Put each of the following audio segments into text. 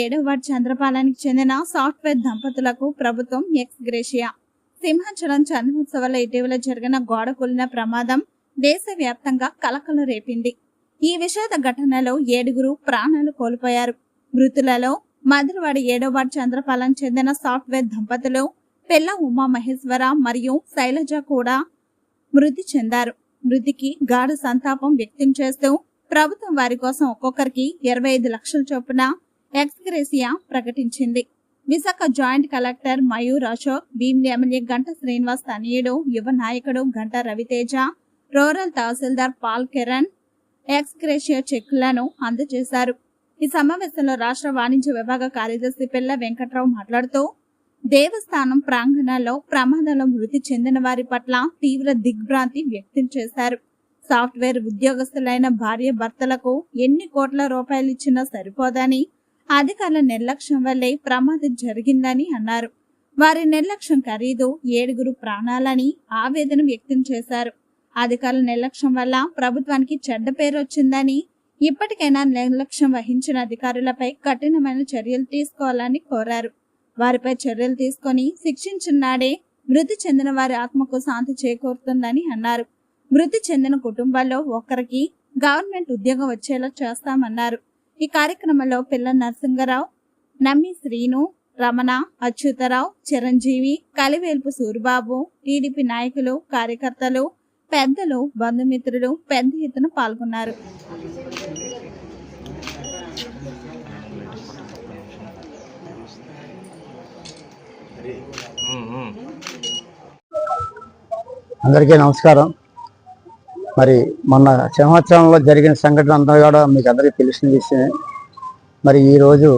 ఏడవ వార్డు చంద్రపాలానికి చెందిన సాఫ్ట్వేర్ దంపతులకు ప్రభుత్వం ఎక్స్ గ్రేషియా. సింహాచలం చంద్రోత్సవాల ఇటీవల జరిగిన గోడ కూలిన ప్రమాదం దేశవ్యాప్తంగా కలకలు రేపింది. ఈ విషాద ఘటనలో ఏడుగురు ప్రాణాలు కోల్పోయారు. మృతులలో మధురవాడ ఏడవ వార్డు చంద్రపాలెం చెందిన సాఫ్ట్వేర్ దంపతులు పిల్ల ఉమా మహేశ్వర మరియు శైలజ కూడా మృతి చెందారు. మృతికి గాఢ సంతాపం వ్యక్తం చేస్తూ ప్రభుత్వం వారి కోసం ఒక్కొక్కరికి ఇరవై ఐదు లక్షల చొప్పున ఎక్స్గ్రేసియా ప్రకటించింది. Visakha joint collector Mayur Ashok Bheemili MLA Ganta Srinivas తనయుడు యువ నాయకుడు Ganta Raviteja rural tahsildar Paul Kiran ex gratia చెక్కులను అందజేశారు. ఈ సమావేశంలో రాష్ట్ర వాణిజ్య విభాగ కార్యదర్శి పిల్ల వెంకట్రావు మాట్లాడుతూ దేవస్థానం ప్రాంగణంలో ప్రమాదంలో మృతి చెందిన వారి పట్ల తీవ్ర దిగ్భ్రాంతి వ్యక్తం చేశారు. సాఫ్ట్వేర్ ఉద్యోగస్తులైన భార్య భర్తలకు ఎన్ని కోట్ల రూపాయలు ఇచ్చినా సరిపోదని అధికారుల నిర్లక్ష్యం వల్లే ప్రమాదం జరిగిందని అన్నారు. వారి నిర్లక్ష్యం ఖరీదు ఏడుగురు ప్రాణాలని ఆవేదన వ్యక్తం చేశారు. అధికారుల నిర్లక్ష్యం వల్ల ప్రభుత్వానికి చెడ్డ పేరు వచ్చిందని ఇప్పటికైనా నిర్లక్ష్యం వహించిన అధికారులపై కఠినమైన చర్యలు తీసుకోవాలని కోరారు. వారిపై చర్యలు తీసుకొని శిక్షించిన నాడే మృతి చెందిన వారి ఆత్మకు శాంతి చేకూరుతుందని అన్నారు. మృతి చెందిన కుటుంబాల్లో ఒకరికి గవర్నమెంట్ ఉద్యోగం వచ్చేలా చేస్తామన్నారు. ఈ కార్యక్రమంలో పిల్ల నరసింగరావు నమ్మి శ్రీను రమణ అచ్యుతరావు చిరంజీవి కలివేల్పు సూరిబాబు టీడీపీ నాయకులు కార్యకర్తలు పెద్దలు బంధుమిత్రులు పెద్ద ఎత్తున పాల్గొన్నారు. అందరికీ నమస్కారం. మరి మొన్న సింహాచలంలో జరిగిన సంఘటన అంతా కూడా మీకు అందరికీ తెలిసిన విషయమే. మరి ఈరోజు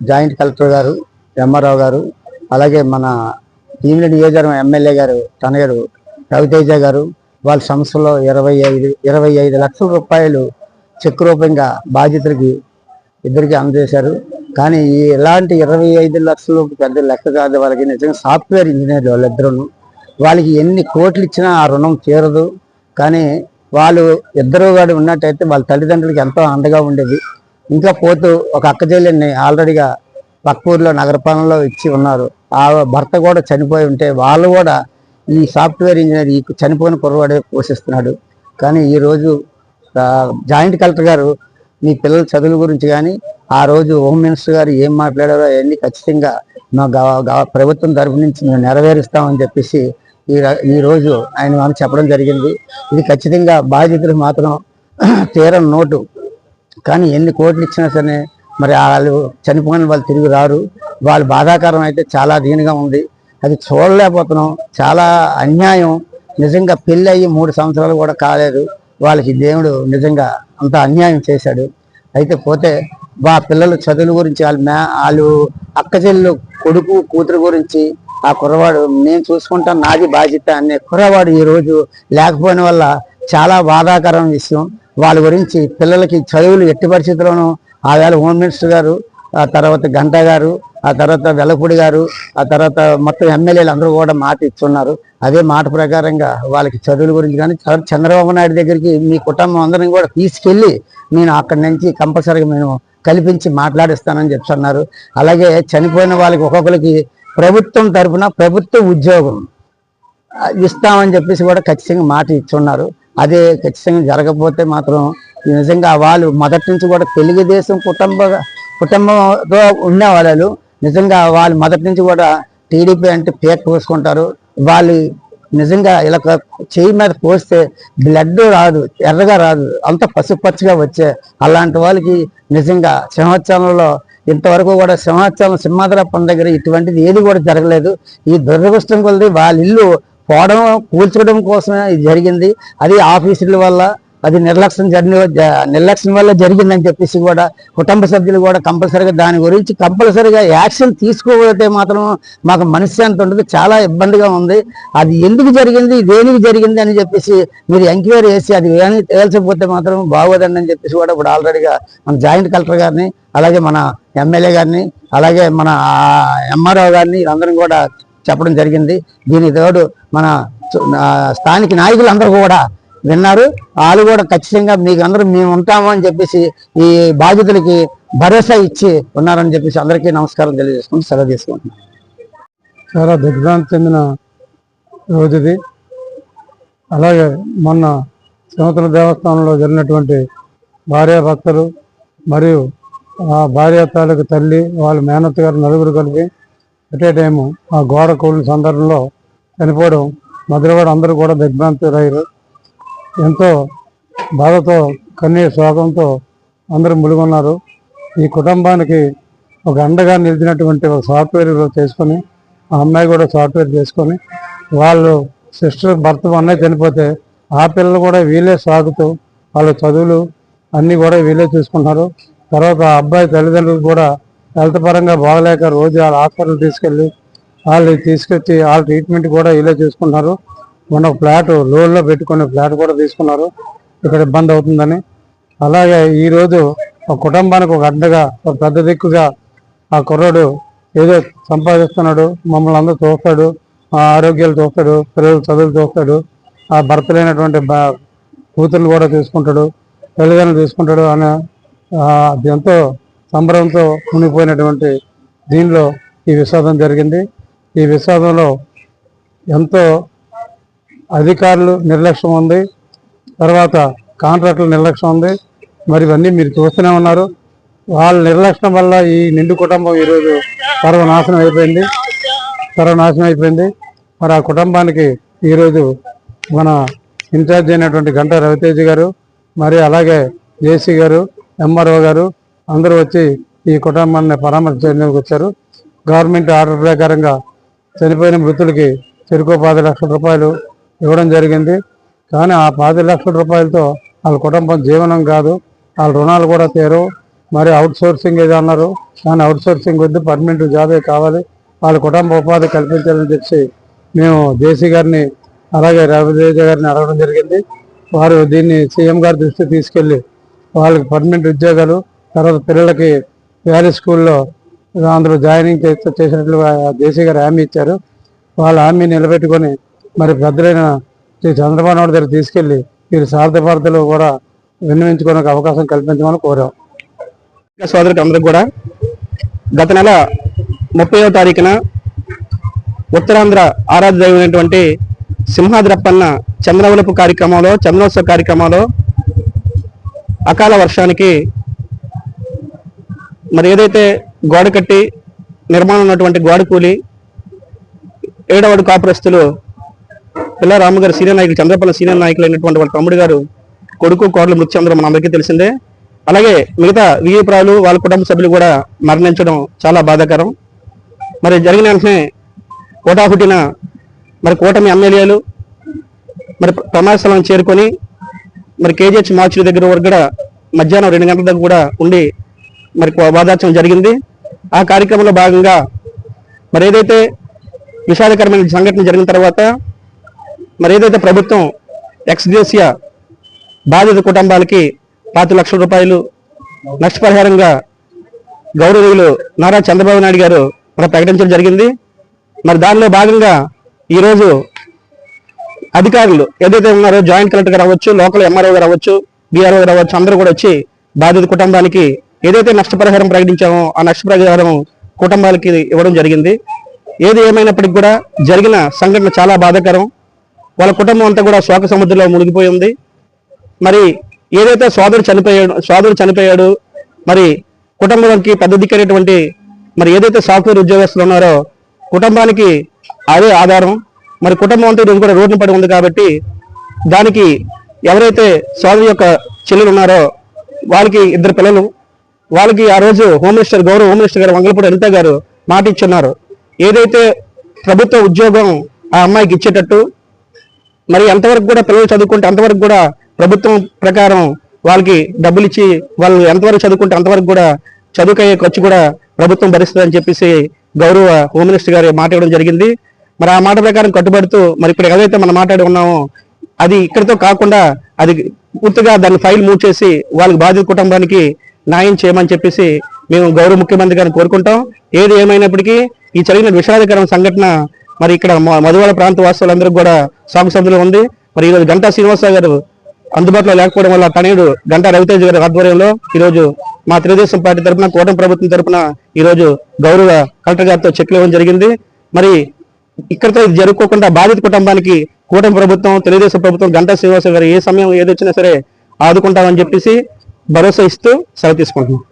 జాయింట్ కలెక్టర్ గారు ఎంఆర్ఓ గారు అలాగే మన భీమిలి నియోజకవర్గం ఎమ్మెల్యే గారు తనగారు రవితేజ గారు వాళ్ళ సంస్థలో ఇరవై ఐదు ఇరవై ఐదు లక్షల రూపాయలు చెక్ రూపంగా బాధితులకి ఇద్దరికి అందజేశారు. కానీ ఈ ఇలాంటి ఇరవై ఐదు లక్షలు పెద్ద లెక్క కాదు. వాళ్ళకి నిజంగా సాఫ్ట్వేర్ ఇంజనీర్ వాళ్ళిద్దరును. వాళ్ళకి ఎన్ని కోట్లు ఇచ్చినా ఆ రుణం తీరదు. కానీ వాళ్ళు ఇద్దరు కూడా ఉన్నట్టయితే వాళ్ళ తల్లిదండ్రులకి ఎంతో అండగా ఉండేది. ఇంకా పోతూ ఒక అక్క చెల్లెల్ని ఆల్రెడీగా పక్కూరులో నగరపాలనలో ఇచ్చి ఉన్నారు. ఆ భర్త కూడా చనిపోయి ఉంటే వాళ్ళు కూడా ఈ సాఫ్ట్వేర్ ఇంజనీర్ ఈ చనిపోయిన కుర్రవాడే పోషిస్తున్నాడు. కానీ ఈరోజు జాయింట్ కలెక్టర్ గారు మీ పిల్లల చదువుల గురించి కానీ ఆ రోజు హోమ్ మినిస్టర్ గారు ఏం మాట్లాడారో అవన్నీ ఖచ్చితంగా మా గవ- ప్రభుత్వం తరపు నుంచి మేము నెరవేరుస్తామని చెప్పేసి ఈ ర- ఈ రోజు ఆయన మనం చెప్పడం జరిగింది. ఇది ఖచ్చితంగా బాధితులకు మాత్రం తీరం నోటు. కానీ ఎన్ని కోట్లు ఇచ్చినా సరే మరి వాళ్ళు చనిపోయిన వాళ్ళు తిరిగి రారు. వాళ్ళు బాధాకరం అయితే చాలా దీనిగా ఉంది. అది చూడలేకపోతున్నాం. చాలా అన్యాయం. నిజంగా పెళ్ళి అయ్యి మూడు సంవత్సరాలు కూడా కాలేదు. వాళ్ళకి దేవుడు నిజంగా అంత అన్యాయం చేశాడు. అయితే పోతే వా పిల్లల చదువుల గురించి వాళ్ళ మ్యా వాళ్ళు అక్క చెల్లెలు కొడుకు కూతురు గురించి ఆ కుర్రవాడు నేను చూసుకుంటాను నాది బాధ్యత అనే కుర్రవాడు ఈరోజు లేకపోయిన వల్ల చాలా బాధాకరం విషయం. వాళ్ళ గురించి పిల్లలకి చదువులు ఎట్టి పరిస్థితుల్లోనూ ఆవేళ హోమ్ మినిస్టర్ గారు ఆ తర్వాత గంట గారు ఆ తర్వాత వెలపూడి గారు ఆ తర్వాత మొత్తం ఎమ్మెల్యేలు అందరూ కూడా మాట ఇచ్చున్నారు. అదే మాట ప్రకారంగా వాళ్ళకి చదువుల గురించి కానీ చంద్రబాబు నాయుడు దగ్గరికి మీ కుటుంబం అందరిని కూడా తీసుకెళ్ళి నేను అక్కడి నుంచి కంపల్సరీగా నేను కల్పించి మాట్లాడిస్తానని చెప్తున్నారు అలాగే చనిపోయిన వాళ్ళకి ఒక్కొక్కరికి ప్రభుత్వం తరఫున ప్రభుత్వ ఉద్యోగం ఇస్తామని చెప్పేసి కూడా ఖచ్చితంగా మాట ఇచ్చున్నారు. అదే ఖచ్చితంగా జరగకపోతే మాత్రం నిజంగా వాళ్ళు మొదటి నుంచి కూడా తెలుగుదేశం కుటుంబ కుటుంబంతో ఉన్న వాళ్ళు నిజంగా వాళ్ళు మొదటి నుంచి కూడా టీడీపీ అంటే పేక పోసుకుంటారు. వాళ్ళు నిజంగా ఇలా చేయి మీద పోస్తే బ్లడ్ రాదు ఎర్రగా రాదు అంత పసుపచ్చగా వచ్చే అలాంటి వాళ్ళకి నిజంగా సింహాచలంలో ఇంతవరకు కూడా సింహాచలం సింహాద్రప్పం దగ్గర ఇటువంటిది ఏది కూడా జరగలేదు. ఈ దురదృష్టం కొలది వాళ్ళ ఇల్లు పోవడం కూల్చడం కోసమే ఇది జరిగింది. అది ఆఫీసుల వల్ల అది నిర్లక్ష్యం జరిగిన నిర్లక్ష్యం వల్ల జరిగిందని చెప్పేసి కూడా కుటుంబ సభ్యులు కూడా కంపల్సరీగా దాని గురించి కంపల్సరీగా యాక్షన్ తీసుకోకపోతే మాత్రం మాకు మనశ్శాంతి ఉండదు చాలా ఇబ్బందిగా ఉంది. అది ఎందుకు జరిగింది దేనికి జరిగింది అని చెప్పేసి మీరు ఎంక్వైరీ చేసి అది తేల్చకపోతే మాత్రం బాగోదండి అని చెప్పేసి కూడా ఇప్పుడు ఆల్రెడీగా మన జాయింట్ కలెక్టర్ గారిని అలాగే మన ఎమ్మెల్యే గారిని అలాగే మన ఎంఆర్ఓ గారిని అందరం కూడా చెప్పడం జరిగింది. దీని తోడు మన స్థానిక నాయకులందరూ కూడా విన్నారు. వాళ్ళు కూడా ఖచ్చితంగా మీకు అందరూ మేము ఉంటాము అని చెప్పేసి ఈ బాధితులకి భరోసా ఇచ్చి ఉన్నారని చెప్పేసి అందరికీ నమస్కారం తెలియజేసుకుంటూ సెలవు తీసుకుంటున్నాను చాలా దిగ్భ్రాంతి చెందిన రోజు ఇది అలాగే మొన్న సముద్ర దేవస్థానంలో జరిగినటువంటి భార్య భక్తులు మరియు ఆ భార్య తాలూకు తల్లి వాళ్ళ మేనత్ గారు నలుగురు కలిపి అట్ టైము ఆ గోడ కూలిన సందర్భంలో చనిపోవడం. మధురవాడ అందరూ కూడా దిగ్భ్రాంతులయ్యారు ఎంతో బాధతో కన్నీరు శోకంతో అందరూ ములుగున్నారు. ఈ కుటుంబానికి ఒక అండగా నిలిచినటువంటి ఒక సాఫ్ట్వేర్ చేసుకొని ఆ అమ్మాయి కూడా సాఫ్ట్వేర్ చేసుకొని వాళ్ళు సిస్టర్ భర్త అన్నయ్య చనిపోతే ఆ పిల్లలు కూడా వీళ్ళే సాగుతూ వాళ్ళ చదువులు అన్నీ కూడా వీళ్ళే చూసుకుంటున్నారు. తర్వాత ఆ అబ్బాయి తల్లిదండ్రులు కూడా హెల్త్ పరంగా బాగలేక రోజు వాళ్ళ హాస్పిటల్ తీసుకెళ్ళి వాళ్ళు తీసుకొచ్చి వాళ్ళ ట్రీట్మెంట్ కూడా వీళ్ళే చూసుకుంటున్నారు. మొన్న ఫ్లాట్ లోన్లో పెట్టుకునే ఫ్లాట్ కూడా తీసుకున్నారు. ఇక్కడ ఇబ్బంది అవుతుందని. అలాగే ఈరోజు ఒక కుటుంబానికి ఒక అడ్డగా ఒక పెద్ద దిక్కుగా ఆ కుర్రాడు ఏదో సంపాదిస్తున్నాడు మమ్మల్ని అందరూ చూస్తాడు ఆ ఆరోగ్యాలు చూస్తాడు పిల్లలు చదువులు చూస్తాడు ఆ భర్త లేనటువంటి కూతుర్లు కూడా తీసుకుంటాడు తల్లిదండ్రులు తీసుకుంటాడు అనే అది ఎంతో సంబరంతో మునిగిపోయినటువంటి దీనిలో ఈ విషాదం జరిగింది. ఈ విషాదంలో ఎంతో అధికారులు నిర్లక్ష్యం ఉంది. తర్వాత కాంట్రాక్టుల నిర్లక్ష్యం ఉంది. మరి ఇవన్నీ మీరు చూస్తూనే ఉన్నారు. వాళ్ళ నిర్లక్ష్యం వల్ల ఈ నిండు కుటుంబం ఈరోజు సర్వనాశనం అయిపోయింది. సర్వనాశనం అయిపోయింది. మరి ఆ కుటుంబానికి ఈరోజు మన ఇన్ఛార్జ్ అయినటువంటి గంటా రవితేజ్ గారు మరి అలాగే జేసీ గారు ఎంఆర్ఓ గారు అందరూ వచ్చి ఈ కుటుంబాన్ని పరామర్శించడానికి వచ్చారు. గవర్నమెంట్ ఆర్డర్ ప్రకారంగా చనిపోయిన మృతులకి చెరుకు పది లక్షల రూపాయలు ఇవ్వడం జరిగింది. కానీ ఆ పది లక్షల రూపాయలతో వాళ్ళ కుటుంబం జీవనం కాదు. వాళ్ళ రుణాలు కూడా తీరు. మరి అవుట్ సోర్సింగ్ ఏదో అన్నారు. కానీ అవుట్ సోర్సింగ్ వద్దు పర్మనెంట్ జాబే కావాలి. వాళ్ళ కుటుంబ ఉపాధి కల్పించాలని చెప్పి మేము జేసీ గారిని అలాగే రవిదేవి గారిని అడగడం జరిగింది. వారు దీన్ని సీఎం గారి దృష్టికి తీసుకెళ్ళి వాళ్ళకి పర్మనెంట్ ఉద్యోగాలు తర్వాత పిల్లలకి వ్యాలీ స్కూల్లో అందులో జాయినింగ్ చేస్తూ చేసినట్లుగా జేసీ గారు హామీ ఇచ్చారు. వాళ్ళ హామీ నిలబెట్టుకొని మరి పెద్దలైన శ్రీ చంద్రబాబు నాయుడు దగ్గర తీసుకెళ్ళి వీరి సార్థపార్థలు కూడా విన్నవించుకోవడానికి అవకాశం కల్పించమని కోరాం. సోదరులకు అందరికి కూడా గత నెల ముప్పైవ తారీఖున ఉత్తరాంధ్ర ఆరాధ దైవమైనటువంటి సింహాద్రప్పన్న చంద్రవలపు కార్యక్రమంలో చంద్రోత్సవ కార్యక్రమంలో అకాల వర్షానికి మరి ఏదైతే గోడ కట్టి నిర్మాణం ఉన్నటువంటి గోడ కూలి ఏడవడు కాపురస్తులు పిల్ల గారు సీనియర్ నాయకులు చంద్రపల్లి సీనియర్ నాయకులు అయినటువంటి వాళ్ళ తమ్ముడు గారు కొడుకు కోడలు మృతి చెందడం మన అందరికీ తెలిసిందే. అలాగే మిగతా విఐప్రాలు వాళ్ళ కుటుంబ సభ్యులు కూడా మరణించడం చాలా బాధాకరం. మరి జరిగిన వెంటనే కోటాహుటిన మరి కూటమి ఎమ్మెల్యేలు మరి ప్రమాద స్థలం చేరుకొని మరి కేజీహెచ్ మార్చుల దగ్గర వరకు కూడా మధ్యాహ్నం రెండు గంటల దగ్గర కూడా ఉండి మరి వాదార్చడం జరిగింది. ఆ కార్యక్రమంలో భాగంగా మరి ఏదైతే విషాదకరమైన సంఘటన జరిగిన తర్వాత మరి ఏదైతే ప్రభుత్వం ఎక్స్గ్రేసియా బాధిత కుటుంబాలకి పాతి లక్షల రూపాయలు నష్టపరిహారంగా గౌరవీయులు నారా చంద్రబాబు నాయుడు గారు మరి ప్రకటించడం జరిగింది. మరి దానిలో భాగంగా ఈరోజు అధికారులు ఏదైతే ఉన్నారో జాయింట్ కలెక్టర్ రావచ్చు లోకల్ ఎంఆర్ఓ గారు అవ్వచ్చు బీఆర్ఓ గారు అవ్వచ్చు అందరూ కూడా వచ్చి బాధిత కుటుంబానికి ఏదైతే నష్టపరిహారం ప్రకటించామో ఆ నష్టపరిహారం కుటుంబాలకి ఇవ్వడం జరిగింది. ఏది ఏమైనప్పటికీ కూడా జరిగిన సంఘటన చాలా బాధాకరం. వాళ్ళ కుటుంబం అంతా కూడా శోక సముద్రంలో మునిగిపోయి ఉంది. మరి ఏదైతే సోదరుడు చనిపోయాడు సోదరుడు చనిపోయాడు మరి కుటుంబానికి పెద్ద దిక్కైనటువంటి మరి ఏదైతే సాఫ్ట్వేర్ ఉద్యోగస్తులు ఉన్నారో కుటుంబానికి అదే ఆధారం. మరి కుటుంబం అంతా ఈరోజు కూడా రోడ్డున పడి ఉంది కాబట్టి దానికి ఎవరైతే సోదరు యొక్క చెల్లెలు ఉన్నారో వాళ్ళకి ఇద్దరు పిల్లలు వాళ్ళకి ఆ రోజు హోమ్ మినిస్టర్ గౌరవ హోమ్ మినిస్టర్ గారు వంగలపూడి అనిత గారు మాట ఇచ్చున్నారు ఏదైతే ప్రభుత్వ ఉద్యోగం ఆ అమ్మాయికి ఇచ్చేటట్టు మరి ఎంతవరకు కూడా పిల్లలు చదువుకుంటే అంతవరకు కూడా ప్రభుత్వం ప్రకారం వాళ్ళకి డబ్బులు ఇచ్చి వాళ్ళు ఎంతవరకు చదువుకుంటే అంతవరకు కూడా చదువుకయ్యే ఖర్చు కూడా ప్రభుత్వం భరిస్తుందని చెప్పేసి గౌరవ హోమ్ మినిస్టర్ గారు మాట ఇవ్వడం జరిగింది. మరి ఆ మాట ప్రకారం కట్టుబడుతూ మరి ఇప్పుడు ఏదైతే మనం మాట్లాడి ఉన్నామో అది ఇక్కడితో కాకుండా అది పూర్తిగా దాన్ని ఫైల్ మూవ్ చేసి వాళ్ళకి బాధిత కుటుంబానికి న్యాయం చేయమని చెప్పేసి మేము గౌరవ ముఖ్యమంత్రి గారిని కోరుకుంటాం. ఏది ఏమైనప్పటికీ ఈ జరిగిన విషాదకరం సంఘటన మరి ఇక్కడ మ- మధువాడ ప్రాంత వాసులందరూ కూడా సాగు సభ్యులు ఉంది. మరి ఈరోజు గంటా శ్రీనివాసరావు గారు అందుబాటులో లేకపోవడం వల్ల తనయుడు గంటా రవితేజ్ గారి ఆధ్వర్యంలో ఈరోజు మా తెలుగుదేశం పార్టీ తరఫున కూటమి ప్రభుత్వం తరఫున ఈరోజు గౌరవ కలెక్టర్ గారితో చెక్లు ఇవ్వడం జరిగింది. మరి ఇక్కడితో ఇది జరుపుకోకుండా బాధిత కుటుంబానికి కూటమి ప్రభుత్వం తెలుగుదేశం ప్రభుత్వం గంటా శ్రీనివాస గారు ఏ సమయం ఏదొచ్చినా సరే ఆదుకుంటామని చెప్పేసి భరోసా ఇస్తూ సెలవు తీసుకుంటున్నాం.